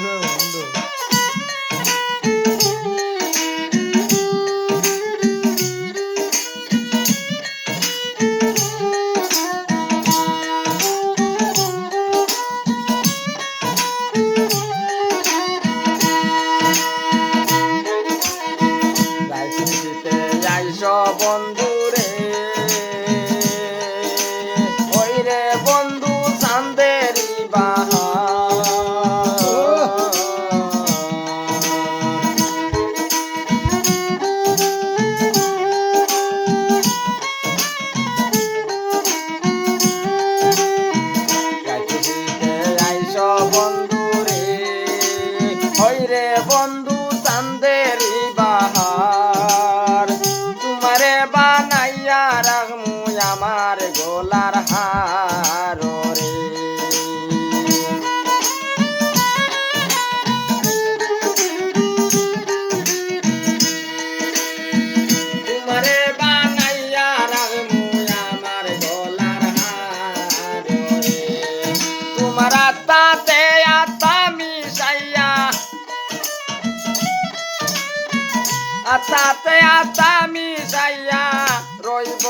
her গোলার হার রে। তোমারে বানাইয়া রাখমু আমার গলার হার আত্মাতে আত্মা মিশাইয়া, আত্মাতে আত্মা মিশাইয়া রইব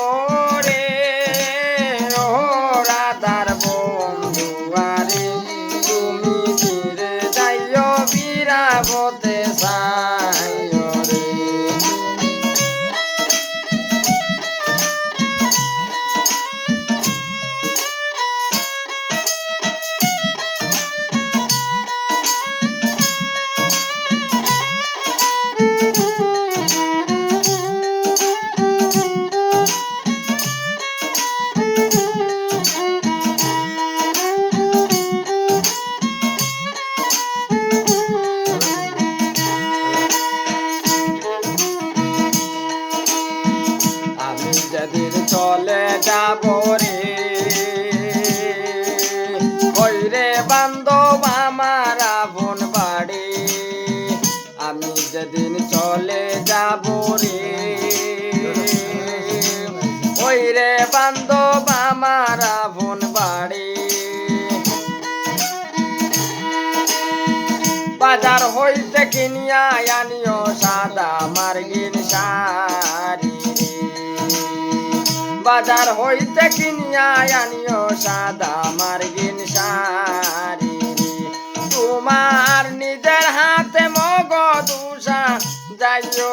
চলে যাব রে। ওই রে বান্ধব আমার আপন বাড়ি। আমি যেদিন চলে যাব রে। ওই রে বান্ধব আমার আপন বাড়ি। বাজার হইতে কিনিয়া, আনিও সাদা মার্গিন শাড়ি। রে। বাজার হইতে কিনিয়া আনিও সাদা মার্গিন শাড়ি। তোমার নিজের হাতে মগ দুষা যাইও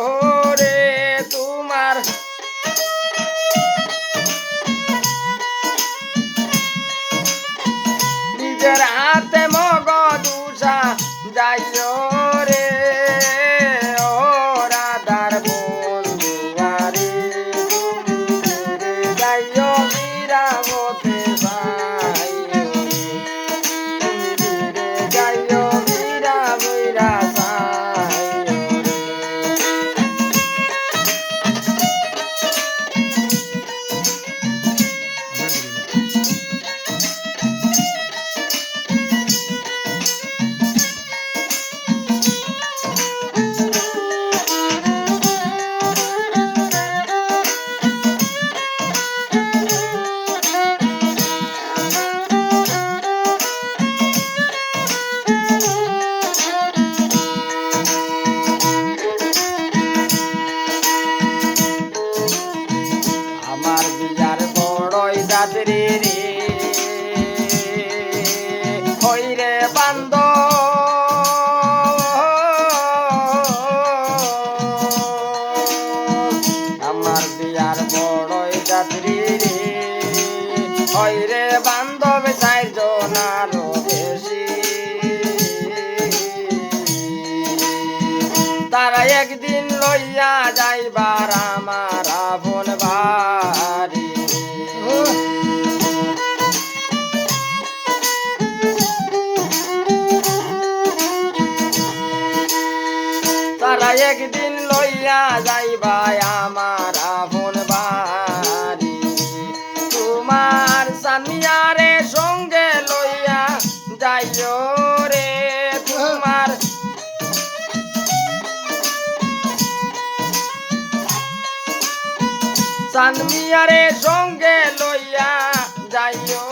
বড়ই রে। হই বান্দ। আমার বিয়ার বড়ই দাদরি রে। হই রে বান্ধব চারজনারও বেশি। তারা একদিন লইয়া যাইবার আমার আপন বাড়ি তারা একদিন লইয়া যাইবাই আমার আপন বাড়ি। তোমার সানিয়ারে সঙ্গে লইয়া যাইও রে তোমার। সানমিয়ারে সঙ্গে লইয়া যাইও